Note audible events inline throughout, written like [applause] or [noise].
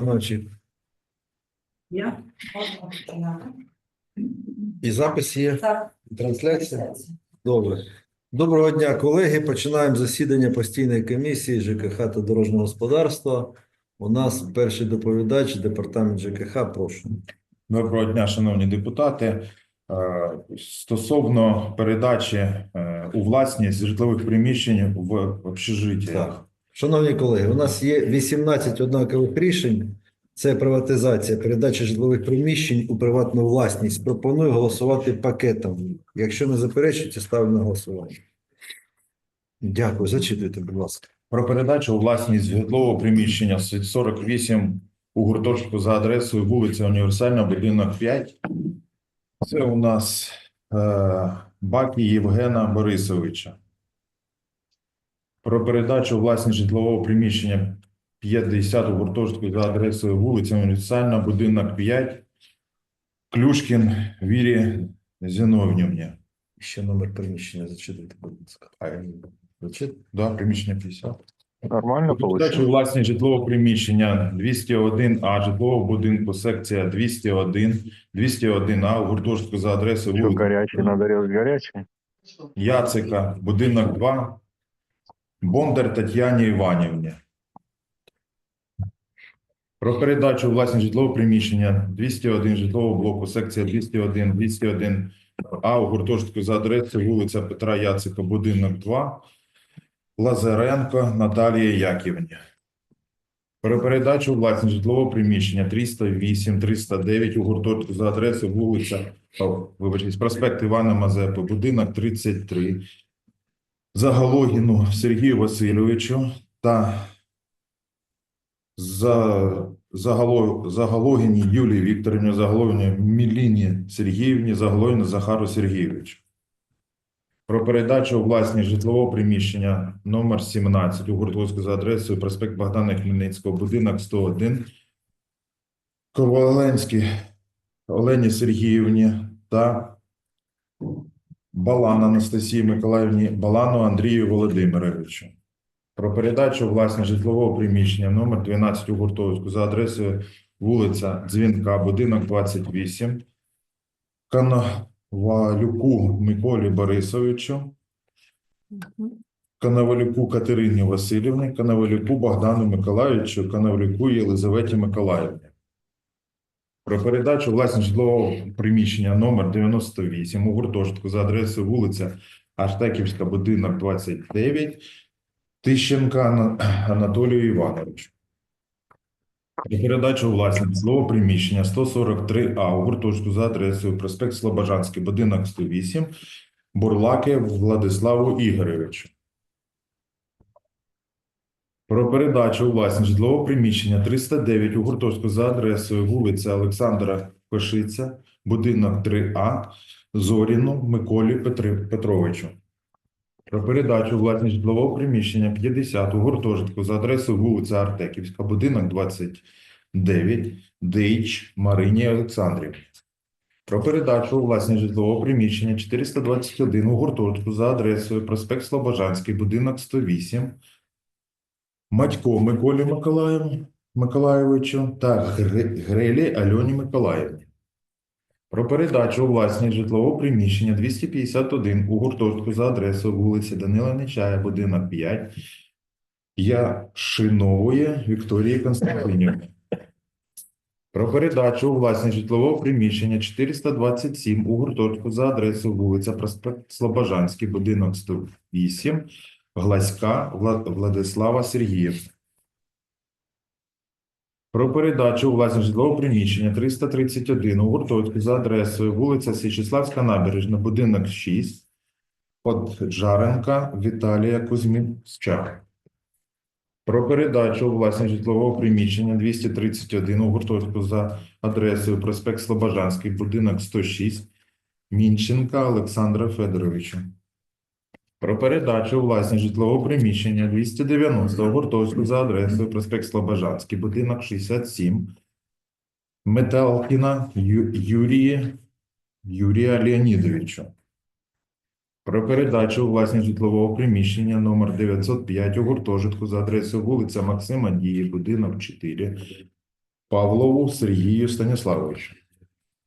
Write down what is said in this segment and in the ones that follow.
Ночі. Я? І запис є. Так. Трансляція. Добре. Доброго дня, колеги. Починаємо засідання постійної комісії ЖКХ та дорожнього господарства. У нас перший доповідач, департамент ЖКХ. Прошу. Доброго дня, шановні депутати. Е, Стосовно передачі е, у власність житлових приміщень в общежиття. Так. Шановні колеги, у нас є 18 однакових рішень. Це приватизація, передача житлових приміщень у приватну власність. Пропоную голосувати пакетом. Якщо не заперечуєте, ставлю на голосування. Дякую. Зачитуйте, будь ласка. Про передачу у власність житлового приміщення з 48 у гуртожитку за адресою вулиця Універсальна, будинок 5. Це у нас е, Бакі Євгена Борисовича. Про передачу власність житлового приміщення 50 у гуртожитку за адресою вулиця Універсальна, будинок 5. Клюшкін Вірі Зіновнівні. Ще номер приміщення зачитуйте, будь ласка. Зачит... Да, приміщення 50. Нормально Передачу получилось? власність житлового приміщення 201А житлового будинку, секція 201, 201А у гуртожитку за адресою вулиця надо резать? Яцика, будинок 2, Бондар Тетяні Іванівні. Про передачу у власність житлового приміщення 201 житлового блоку, секція 201, 201 А у гуртожитку за адресою вулиця Петра Яцика, будинок 2, Лазаренко Наталії Яківні. Про передачу у власність житлового приміщення 308, 309 у гуртожитку за адресою вулиця, вибачте, проспект Івана Мазепи, будинок 33, Загалогіну Сергію Васильовичу та за Загало, Загалогіні Юлії Вікторівні, Загалогіні Міліні Сергіївні, Загалогіну Захару Сергійовичу. Про передачу у власність житлового приміщення номер 17 у гуртожитку за адресою проспект Богдана Хмельницького, будинок 101, Коваленській Олені Сергіївні та Балан Анастасії Миколаївні, Балану Андрію Володимировичу. Про передачу у власність житлового приміщення номер 12 у гуртожитку за адресою вулиця Дзвінка, будинок 28, Коновалюку Миколі Борисовичу, Коновалюку Катерині Васильівні, Коновалюку Богдану Миколаївичу, Коновалюку Єлизаветі Миколаївні. Про передачу у власність житлового приміщення номер 98 у гуртожитку за адресою вулиця Аштеківська, будинок 29, Тищенка Анатолію Івановичу. Про передачу у власність житлового приміщення 143А у гуртожитку за адресою проспект Слобожанський, будинок 108, Бурлаке Владиславу Ігоровичу. Про передачу власність житлового приміщення 309 у гуртожитку за адресою вулиця Олександра Пешиця, будинок 3А, Зоріну Миколі Петри, Петровичу. Про передачу власність житлового приміщення 50 у гуртожитку за адресою вулиця Артеківська, будинок 29, Дейч Марині Олександрівні. Про передачу власність житлового приміщення 421 у гуртожитку за адресою проспект Слобожанський, будинок 108, Матько Миколі Миколаїв, Миколаєвичу та Грелі Альоні Миколаївні. Про передачу у власність житлового приміщення 251 у гуртожитку за адресою вулиці Данила Нечая, будинок 5, Яшинової Вікторії Константинівни. Про передачу у власність житлового приміщення 427 у гуртожитку за адресою вулиця Проспект Слобожанський, будинок 108, Гласька Владислава Сергіївна. Про передачу у власність житлового приміщення 331 у гуртожитку за адресою вулиця Січеславська набережна, будинок 6, Поджаренка Віталія Кузьміча. Про передачу у власність житлового приміщення 231 у гуртожитку за адресою проспект Слобожанський, будинок 106, Мінченка Олександра Федоровича. Про передачу у власність житлового приміщення 290 у гуртожитку за адресою проспект Слобожанський, будинок 67, Металкіна Ю- Юрії Юрія Леонідовича. про передачу у власність житлового приміщення номер 905 у гуртожитку за адресою вулиця Максима Дії, будинок 4, Павлову Сергію Станіславовичу.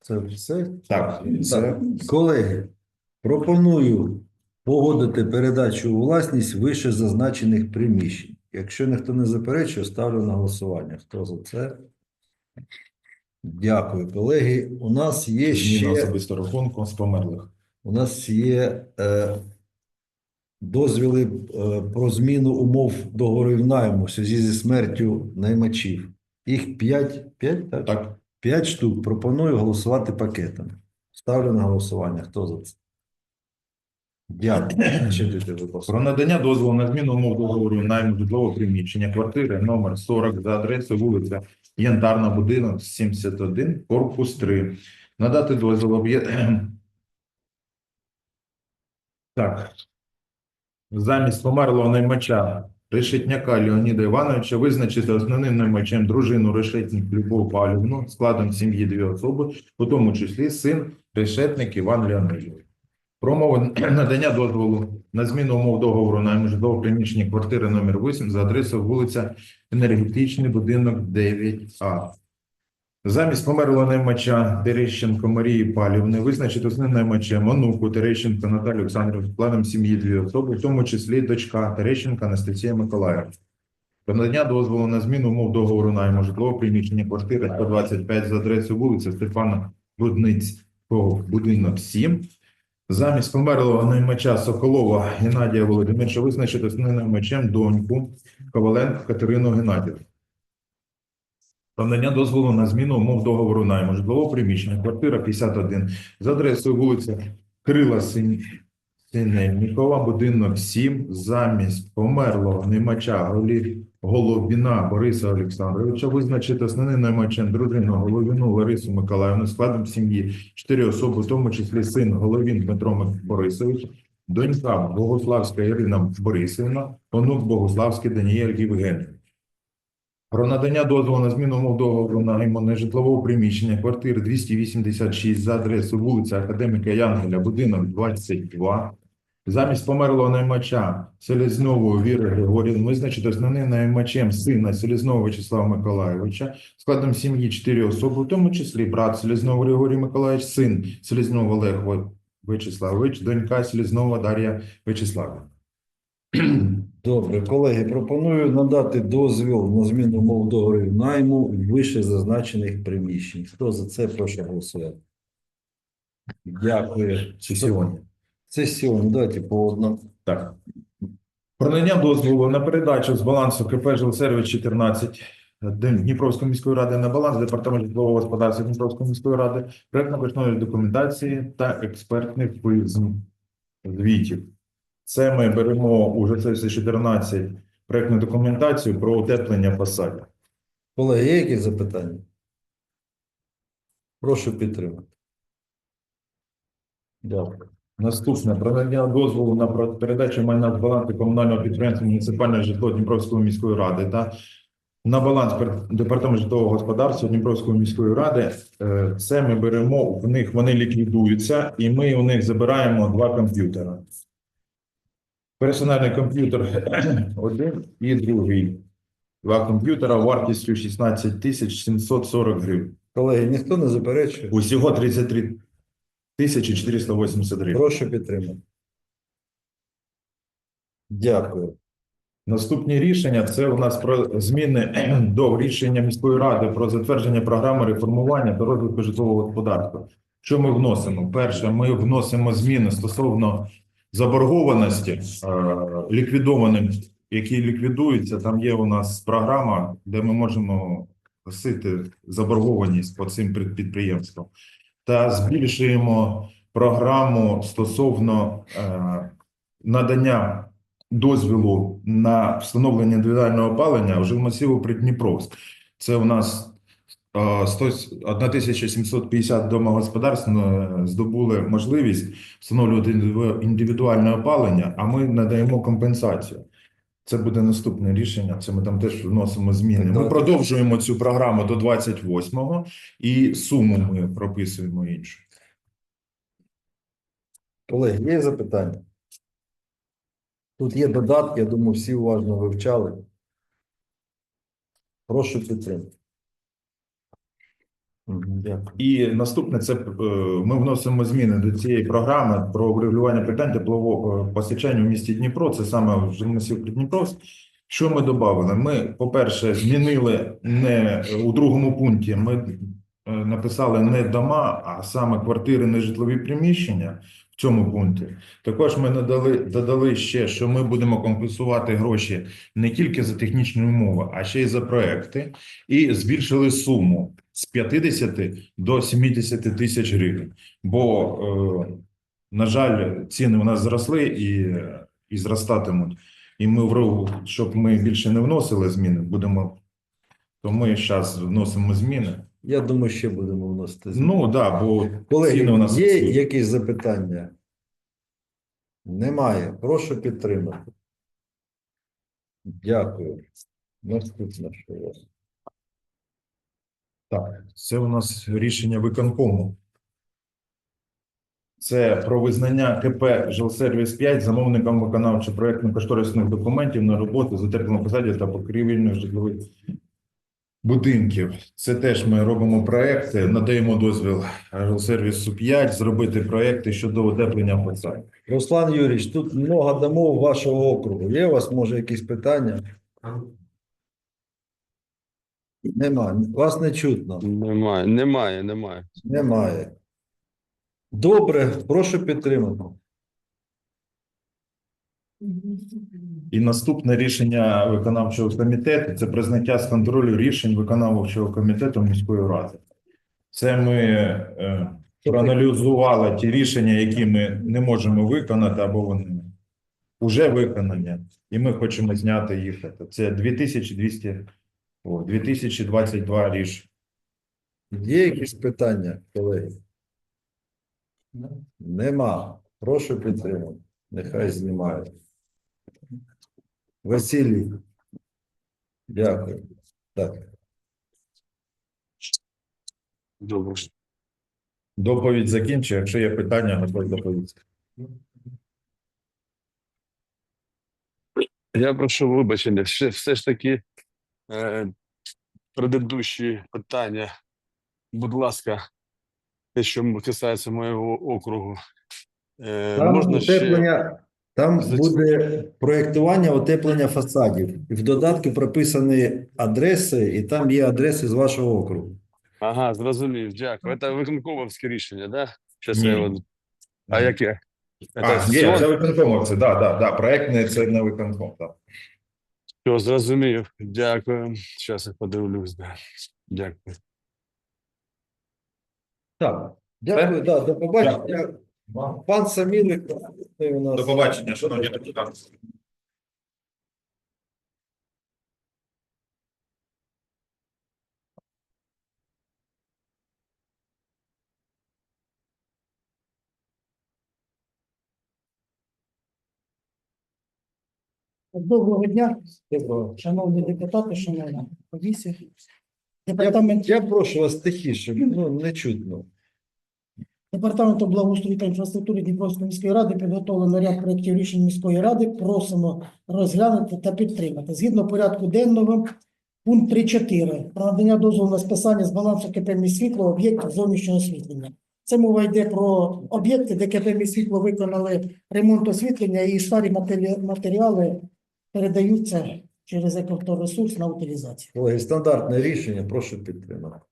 Це все. Так, це Так, колеги, пропоную погодити передачу у власність вище зазначених приміщень. Якщо ніхто не заперечує, ставлю на голосування. Хто за це? Дякую, колеги. У нас є ще особистого рахунку з померлих. у нас є е, дозвіли е, про зміну умов договорів найму в зв'язку зі смертю наймачів. Їх 5, 5 так? Так, 5 штук. Пропоную голосувати пакетом. Ставлю на голосування. Хто за це? Дякую. Будь ласка. Про надання дозволу на зміну умов договору найму житлового приміщення квартири номер 40 за адресою вулиця Янтарна, будинок 71, корпус 3. Надати дозвіл об'є... [clears throat] Так. Замість померлого наймача Решетняка Леоніда Івановича визначити основним наймачем дружину Решетник Любов Павлівну складом сім'ї дві особи, у тому числі син Решетник Іван Леонидович. Про умови надання дозволу на зміну умов договору на приміщення квартири номер 8 за адресою вулиця Енергетичний, будинок 9А. Замість померлого наймача Терещенко Марії Палівни визначити основним наймачем онуку Терещенко Наталію Олександрівну складом сім'ї дві особи, в тому числі дочка Терещенка Анастасія Миколаївна. Про надання дозволу на зміну умов договору найму житлового приміщення квартири 125 за адресою вулиця Степана Рудницького, будинок 7. Замість померлого наймача Соколова Геннадія Володимировича визначити основним наймачем доньку Коваленко Катерину Геннадівну. Про дозволу на зміну умов договору найму житлового приміщення квартира 51 за адресою вулиця Крила Син- Синельникова, будинок 7, замість померлого наймача Голі- Головіна Бориса Олександровича визначити основним наймачем дружину Головіну Ларису Миколаївну складом сім'ї чотири особи, в тому числі син Головін Дмитро Борисович, донька Богославська Ірина Борисівна, онук Богославський Даніель Євгенійович. Про надання дозволу на зміну умов договору на наймане житлового приміщення квартири 286 за адресою вулиця Академіка Янгеля, будинок 22. Замість померлого наймача Селезнової Віри Григорівни визначити основним наймачем сина Селезнового Вячеслава Миколайовича складом сім'ї 4 особи, в тому числі брат Селезнового Григорій Миколаївич, син Селезнового Олег Вячеславович, донька Селезнова Дар'я Вячеславівна. Добре, колеги, пропоную надати дозвіл на зміну умов договорів найму вище зазначених приміщень. Хто за це прошу голосувати? Дякую. Сьогодні. Це сьогодні. Давайте по одному. Так. Про надання дозволу на передачу з балансу КП «Жилсервіс 14 Дніпровської міської ради на баланс Департаменту житлового господарства Дніпровської міської ради проєктно-кошторисної документації та експертних звітів. Це ми беремо у ЖС 14 проєктну документацію про утеплення фасадів. Колеги, є якісь запитання? Прошу підтримати. Дякую. Наступне про надання дозволу на передачу майна з балансу комунального підприємства муніципальне житло Дніпровської міської ради та на баланс департаменту житлового господарства Дніпровської міської ради. Е, Це ми беремо в них, вони ліквідуються, і ми у них забираємо два комп'ютера. Персональний комп'ютер [clears throat] один і другий. Два комп'ютера вартістю 16 тисяч 740 гривень. Колеги, ніхто не заперечує? Усього 33 тисячі 480 гривень. Прошу підтримати. Дякую. Наступні рішення це у нас про зміни [clears throat] до рішення міської ради про затвердження програми реформування та розвитку житлового господарства. Що ми вносимо? Перше, ми вносимо зміни стосовно заборгованості е, ліквідованим, які ліквідуються. Там є у нас програма, де ми можемо гасити заборгованість по цим підприємствам, та збільшуємо програму стосовно е, надання дозвілу на встановлення індивідуального опалення в жилмасиву Придніпровськ. Це у нас е, 100 1750 домогосподарств е, здобули можливість встановлювати індиві- індивідуальне опалення, а ми надаємо компенсацію. Це буде наступне рішення. Це ми там теж вносимо зміни. Ми продовжуємо цю програму до 28-го і суму ми прописуємо іншу. Колеги, є запитання? Тут є додатки, я думаю, всі уважно вивчали. Прошу підтримати. І наступне це е, ми вносимо зміни до цієї програми про врегулювання питань теплового е, постачання в місті Дніпро. Це саме в Жилмасів Придніпровськ. Що ми додали? Ми, по-перше, змінили не у другому пункті. Ми е, написали не дома, а саме квартири, нежитлові приміщення в цьому пункті. Також ми надали, додали ще, що ми будемо компенсувати гроші не тільки за технічні умови, а ще й за проекти, і збільшили суму з 50 до 70 тисяч гривень. Бо, е, на жаль, ціни у нас зросли і, і зростатимуть. І ми вру- щоб ми більше не вносили зміни, будемо. То ми зараз вносимо зміни. Я думаю, ще будемо вносити зміни. Ну так, бо ціни у нас є ростуть. якісь запитання? Немає. Прошу підтримати. Дякую. Наступне, що у вас? Так, це у нас рішення виконкому. Це про визнання КП «Жилсервіс 5 замовником виконавчо-проєктно-кошторисних документів на роботу за посаді та покрівельних житлових будинків. Це теж ми робимо проекти, надаємо дозвіл «Жилсервісу 5 зробити проекти щодо утеплення фасадів. Руслан Юрійович, тут много домов вашого округу. Є у вас, може, якісь питання? Нема. Вас не чутно. Немає, немає, немає. Немає. Добре, прошу підтримати. І наступне рішення виконавчого комітету це признаття з контролю рішень виконавчого комітету міської ради. Це ми е, проаналізували ті рішення, які ми не можемо виконати, або вони вже виконані, і ми хочемо зняти їх. Це 2200, о, 2022 рішення. Є якісь питання, колеги? Нема. Прошу підтримати. Нехай знімають. Василій. Дякую. Так. Добре. Доповідь закінчу. Якщо є питання, готові доповісти. Я прошу вибачення, все, все ж таки предыдущі питання, будь ласка, те, що касається моєго округу. Е, Там можна ще там буде проєктування утеплення фасадів. І в додатку прописані адреси, і там є адреси з вашого округу. Ага, зрозумів, дякую. Це виконковське рішення, да? Щас я його... А яке? А, Це є, це виконкомовці, да, да, да. Проектне це не виконком. Так. Все, зрозумів. Дякую. Зараз я подивлюсь, да. Дякую. Так, дякую, да, до побачення. Пан Самілик у нас. До побачення, шановні депутати. Доброго дня, Доброго. шановні депутати, шановна комісія. Департамент, я прошу вас тихіше, ну не чутно. департаменту благоустрою та інфраструктури Дніпровської міської ради підготовлено ряд проєктів рішень міської ради. Просимо розглянути та підтримати. Згідно порядку денного, пункт 3.4. Про надання дозволу на списання з балансу КП «Міськсвітло» об'єктів зовнішнього освітлення. Це мова йде про об'єкти, де КП «Міськсвітло» виконали ремонт освітлення і старі матері- матеріали передаються через екоавторесурс на утилізацію. Колеги, стандартне рішення, прошу підтримати.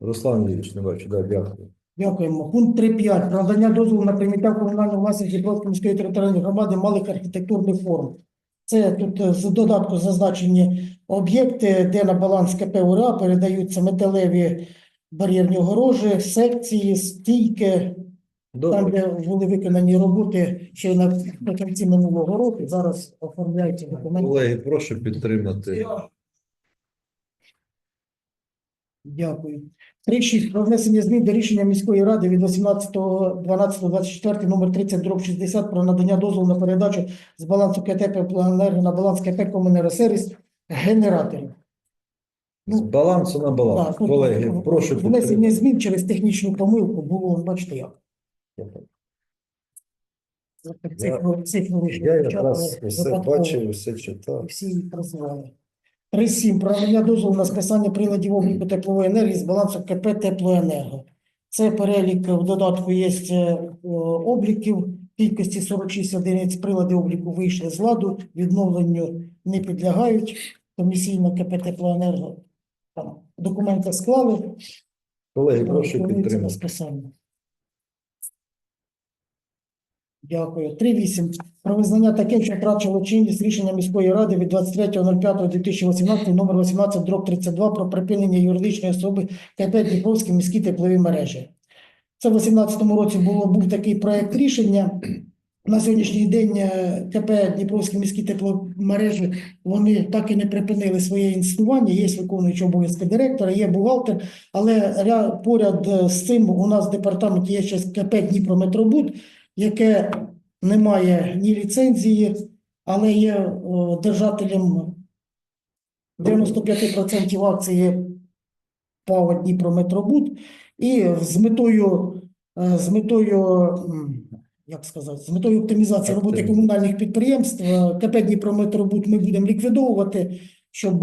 Руслан Юрійович, не бачу, да, дякую. Дякуємо. Пункт 3.5. Про надання дозволу на прийняття в комунальну власність Дніпровської міської територіальної громади малих архітектурних форм. Це тут е, з додатку зазначені об'єкти, де на баланс КП УРА передаються металеві бар'єрні огорожі, секції, стійки, там, де були виконані роботи ще наприкінці минулого року. Зараз оформляються документи. Колеги, прошу підтримати. Дякую. 3.6. Про внесення змін до рішення міської ради від 18.12.24 номер 30 дроб 60 про надання дозволу на передачу з балансу КТ «Теплоенерго» на баланс КП «Комунеросервіс» генераторів. З балансу на баланс. Так, ну, Колеги, прошу внесення змін через технічну помилку було, бачите як. Цифру, цифру Я якраз все бачив, все читав. Всі їх просували. 3.7. Про надання дозволу на списання приладів обліку теплової енергії з балансу КП «Теплоенерго». Це перелік в додатку є е, обліків, кількості 46 одиниць прилади обліку вийшли з ладу, відновленню не підлягають. Комісійно КП «Теплоенерго» там документи склали, Колеги, прошу підтримати. списання. Дякую. 3.8. Про визнання таким, що втрачило чинність рішення міської ради від 23.05.2018 номер 18 дроб 32 про припинення юридичної особи КП Дніпровські міські теплові мережі. Це в 2018 році було, був такий проект рішення. На сьогоднішній день е, КП Дніпровські міські тепломережі вони так і не припинили своє існування. Є виконуючий обов'язки директора, є бухгалтер, але поряд е, з цим у нас в департаменті є ще КП Дніпрометробуд, яке не має ні ліцензії, але є е, держателем 95% акції ПАО Дніпрометробуд. І з метою, е, з метою, як сказати, з метою оптимізації роботи комунальних підприємств е, КП Дніпрометробуд ми будемо ліквідовувати, щоб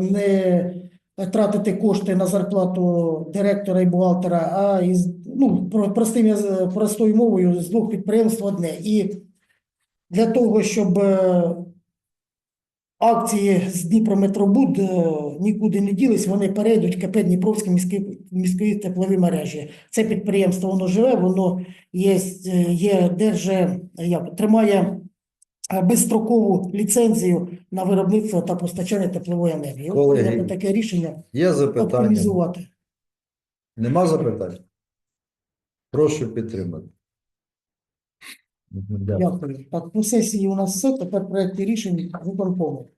не тратити кошти на зарплату директора і бухгалтера, а із ну про- простим простою мовою з двох підприємств одне. І для того, щоб е, акції з Дніпрометробуд е, нікуди не ділись, вони перейдуть КП Дніпровські міські, міські теплові мережі. Це підприємство воно живе, воно є, е, є держа, як тримає безстрокову ліцензію на виробництво та постачання теплової енергії. Колеги, таке рішення Є запитання? оптимізувати. Нема запитань? Прошу підтримати. Дякую. Так, по сесії у нас все. Тепер проекти рішень виконкому.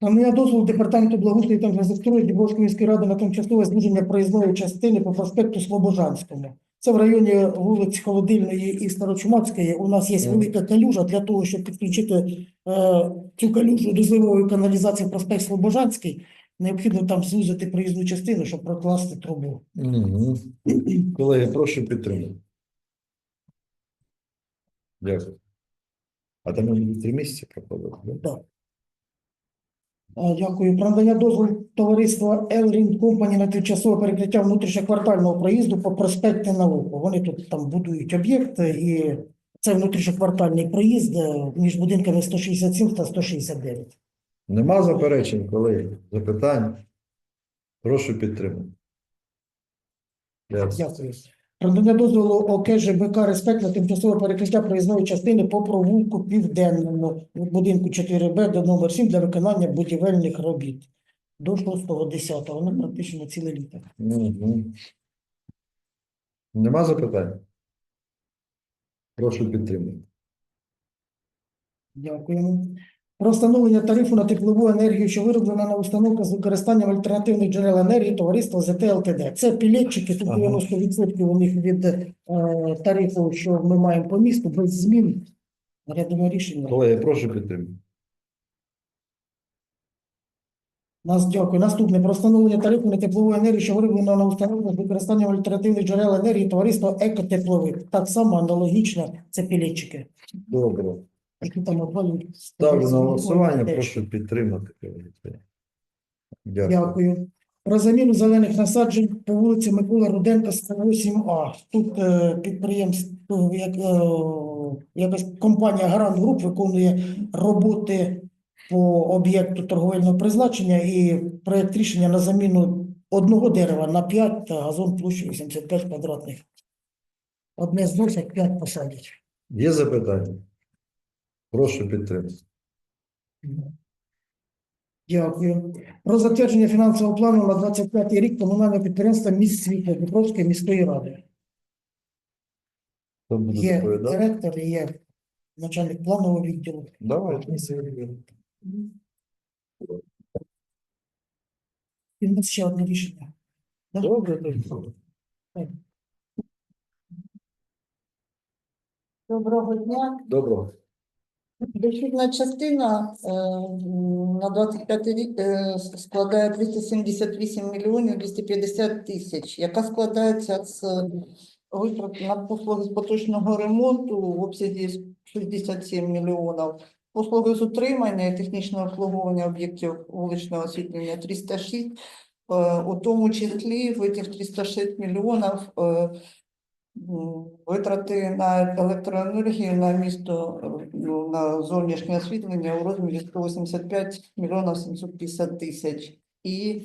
Надання дозволу департаменту благоустрою та інфраструктури Дніпровської міської ради на тимчасове зниження проїзної частини по проспекту Слобожанському. Це в районі вулиць Холодильної і Старочумацької. У нас є велика калюжа для того, щоб підключити е, цю калюжу до зливової каналізації проспект Слобожанський. Необхідно там звузити проїзну частину, щоб прокласти трубу. Колеги, прошу підтримати. Дякую. А там вони три місяці проходили, да? Так. Е, Дякую. Про надання дозволу товариства Елрін Компані на тимчасове перекриття внутрішньоквартального проїзду по проспекті Науку. Вони тут там будують об'єкти, і це внутрішньоквартальний проїзд е, між будинками 167 та 169. Нема заперечень, колеги? Запитань? Прошу підтримати. Дякую. Дякую. Про надання дозволу ОК ЖБК «Респект» на тимчасове перекриття проїзної частини по провулку Південному від будинку 4Б до номер 7 для виконання будівельних робіт до 6.10. Вони практично ціле літо. Мгм. Нема запитань? Прошу підтримати. Дякуємо. Про встановлення тарифу на теплову енергію, що вироблена на установках з використанням альтернативних джерел енергії товариства ЗТ ЛТД. Це пілетчики, тут 90% у них від е, тарифу, що ми маємо по місту, без змін. Рядове рішення. Колеги, прошу підтримати. Нас дякую. Наступне про встановлення тарифу на теплову енергію, що вироблена на установках з використанням альтернативних джерел енергії товариства Екотепловик. Так само аналогічно це пілетчики, Добре. Які там обвалюють. Ставлю на голосування, прошу підтримати. Дякую. Дякую. Про заміну зелених насаджень по вулиці Микола Руденка, 108А. Тут е, підприємство, як, е, якась компанія Гарант Груп виконує роботи по об'єкту торговельного призначення і проєкт рішення на заміну одного дерева на 5 та газон площею 85 квадратних. Одне зносять, 5 посадять. Є запитання? Прошу підтримати. Дякую. Про затвердження фінансового плану на 25 й рік комунального підприємства міст світла Дніпровської міської ради. Хто буде Є доповідати? директор, і є начальник планового відділу. Давайте. І в нас ще одне рішення. Да? Добре, добре. Доброго дня. Доброго. Дохідна частина е, на 25 рік е, складає 378 мільйонів 250 тисяч, яка складається з витрат на послуги з поточного ремонту в обсязі 67 мільйонів. Послуги з утримання і технічного обслуговування об'єктів вуличного освітлення 306. Е, У тому числі в цих 306 мільйонів е, витрати на електроенергію на місто, ну, на зовнішнє освітлення у розмірі 185 мільйонів 750 тисяч. І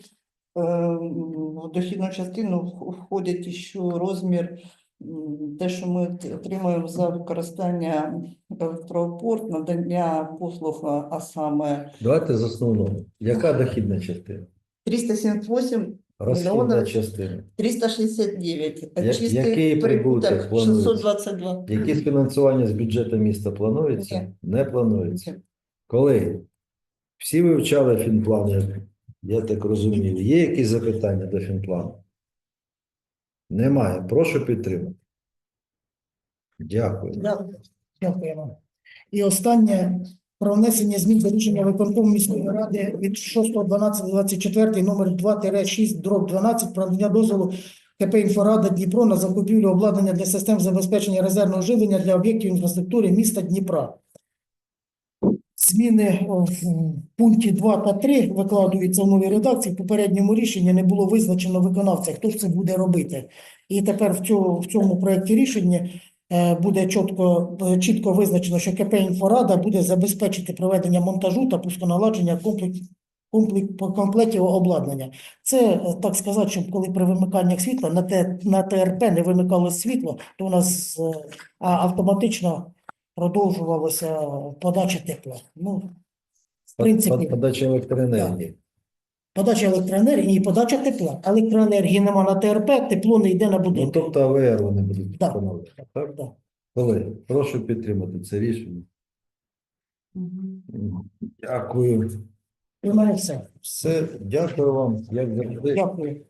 е, в дохідну частину вх- входить ще розмір, те, що ми от- отримуємо за використання електроопорт, надання послуг, а саме Давайте з основного. Яка дохідна частина? 378 Розхідна частина. 369, а Я- чистий який прибуток прибуток планується? 622. Якісь фінансування з бюджету міста планується? Ні. Не планується. Колеги, всі вивчали фінплан, я, я так розумію. Є якісь запитання до фінплану? Немає. Прошу підтримати. Дякую. Дякую. Дякуємо. І останнє про внесення змін до рішення виконкому міської ради від 6.12.24 номер 2-6 дроб 12 про надання дозволу КП «Інфорада Дніпро» на закупівлю обладнання для систем забезпечення резервного живлення для об'єктів інфраструктури міста Дніпра. Зміни в пункті 2 та 3 викладуються в новій редакції. В попередньому рішенні не було визначено виконавця, хто ж це буде робити. І тепер в цьому, в цьому проєкті рішення буде чітко, е, чітко визначено, що КП «Інфорада» буде забезпечити проведення монтажу та пусконаладження комплекс, комплекс, комплектів обладнання. Це, е, так сказати, щоб коли при вимиканнях світла на, Т, на ТРП не вимикалось світло, то у нас е, автоматично продовжувалася подача тепла. Ну, в принципі, Подача електроенергії. Подача електроенергії і подача тепла. Електроенергії нема на ТРП, тепло не йде на Ну, тобто АВР вони будуть Да. встановлювати. Так? Да. Колеги, прошу підтримати це рішення. Дякую. І в мене все. Все, дякую вам. Як завжди. Дякую.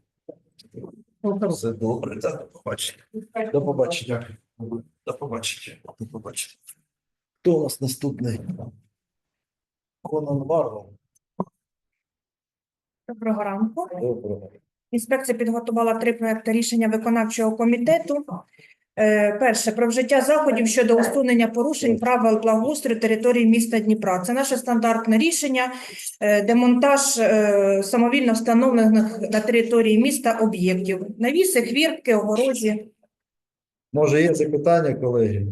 Все добре. До побачення. До побачення. До побачення. До побачення. Хто у нас наступний? Конан Варвар. Доброго ранку. Доброго. Інспекція підготувала три проекти рішення виконавчого комітету. Е, Перше про вжиття заходів щодо усунення порушень правил благоустрою території міста Дніпра. Це наше стандартне рішення, е, демонтаж е, самовільно встановлених на території міста об'єктів, навіси, хвіртки, огорожі. Може, є запитання, колеги?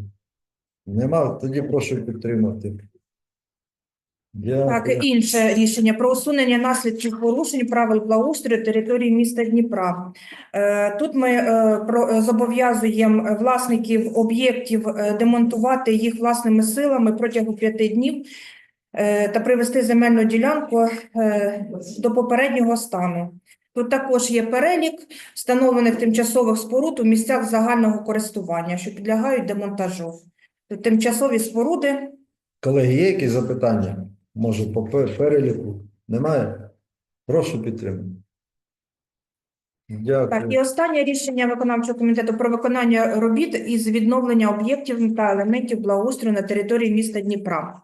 Нема, тоді прошу підтримати. Так, інше рішення про усунення наслідків порушень правил благоустрою території міста Дніпра. Е, Тут ми е, зобов'язуємо власників об'єктів е, демонтувати їх власними силами протягом п'яти днів та привести земельну ділянку до попереднього стану. Тут також є перелік встановлених тимчасових споруд у місцях загального користування, що підлягають демонтажу. Тимчасові споруди Колеги, є якісь запитання? Може, по переліку? Немає? Прошу підтримати. Дякую. Так, і останнє рішення виконавчого комітету про виконання робіт із відновлення об'єктів та елементів благоустрою на території міста Дніпра.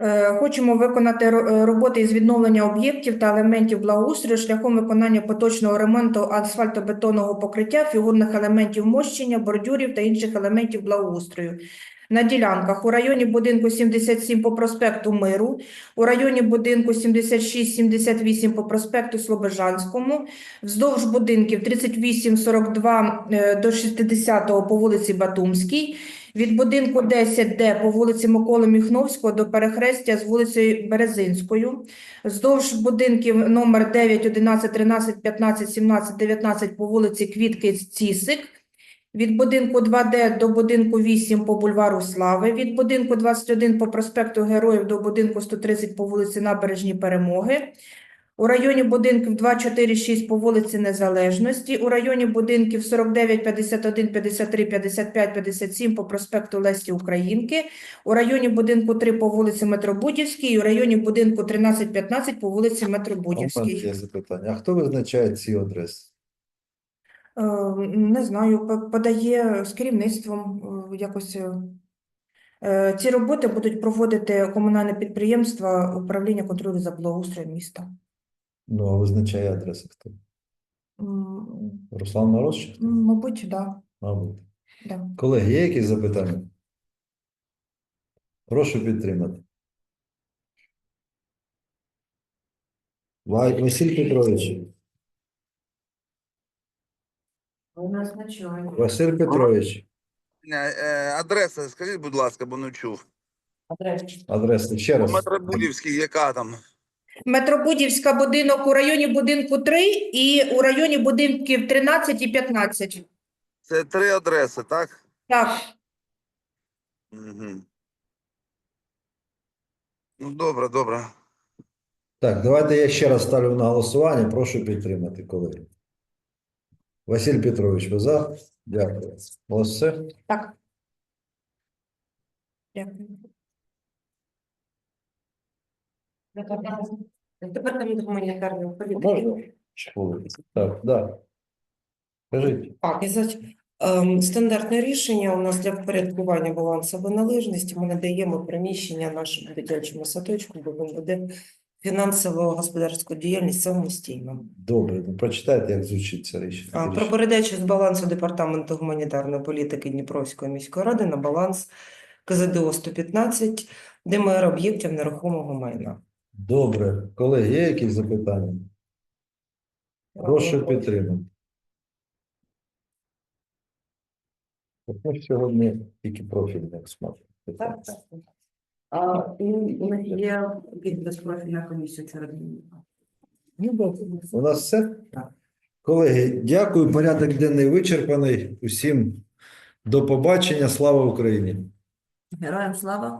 Е, Хочемо виконати е, роботи із відновлення об'єктів та елементів благоустрою шляхом виконання поточного ремонту асфальтобетонного покриття, фігурних елементів мощення, бордюрів та інших елементів благоустрою. На ділянках. У районі будинку 77 по проспекту Миру, у районі будинку 76-78 по проспекту Слобожанському, вздовж будинків 38-42 е, до 60 по вулиці Батумській, від будинку 10Д по вулиці Миколи Міхновського до перехрестя з вулицею Березинською, вздовж будинків номер 9, 11, 13, 15, 17, 19 по вулиці Квітки Цісик, від будинку 2Д до будинку 8 по бульвару Слави, від будинку 21 по проспекту Героїв до будинку 130 по вулиці Набережні Перемоги, у районі будинків 2, 4, 6 по вулиці Незалежності, у районі будинків 49, 51, 53, 55, 57 по проспекту Лесі Українки, у районі будинку 3 по вулиці Метробудівській, і у районі будинку 13, 15 по вулиці Метробудівській. є запитання. А хто визначає ці адреси? Е, Не знаю, подає з керівництвом е, якось. е. Ці роботи будуть проводити комунальне підприємство управління контролю за благоустроєм міста. Ну, а визначає адреси хто? Руслан Мороз? чи хто? Мабуть, да. Мабуть. да. Колеги, є якісь запитання? Прошу підтримати. Василь Петрович. Василь Петрович, Е, Адреса, скажіть, будь ласка, бо не чув. адреса ще раз. Метробудівський, яка там? Метробудівська будинок у районі будинку 3 і у районі будинків 13 і 15. Це три адреси, так? Так, Угу. Ну, добре, добре. Так, давайте я ще раз ставлю на голосування. Прошу підтримати, колеги. Василь Петрович, ви за? Дякую. Ось все. так. Дякую. Департамент гуманітарної політики. Можна? Так, да. Кажіть. Так, і за ем, стандартне рішення у нас для впорядкування балансової належності ми надаємо приміщення нашому дитячому садочку, бо він буде фінансово господарську діяльність самостійно. Добре, ну прочитайте, як звучить це рішення. А, Про передачу з балансу департаменту гуманітарної політики Дніпровської міської ради на баланс КЗДО 115 ДМР об'єктів нерухомого майна. Добре. Колеги, є якісь запитання? Прошу підтримати. Ми сьогодні тільки профільний експерт. Так, так. А, і у них є безпрофільна комісія серед. У нас все? Колеги, дякую. Порядок денний вичерпаний. Усім до побачення. Слава Україні! Героям слава!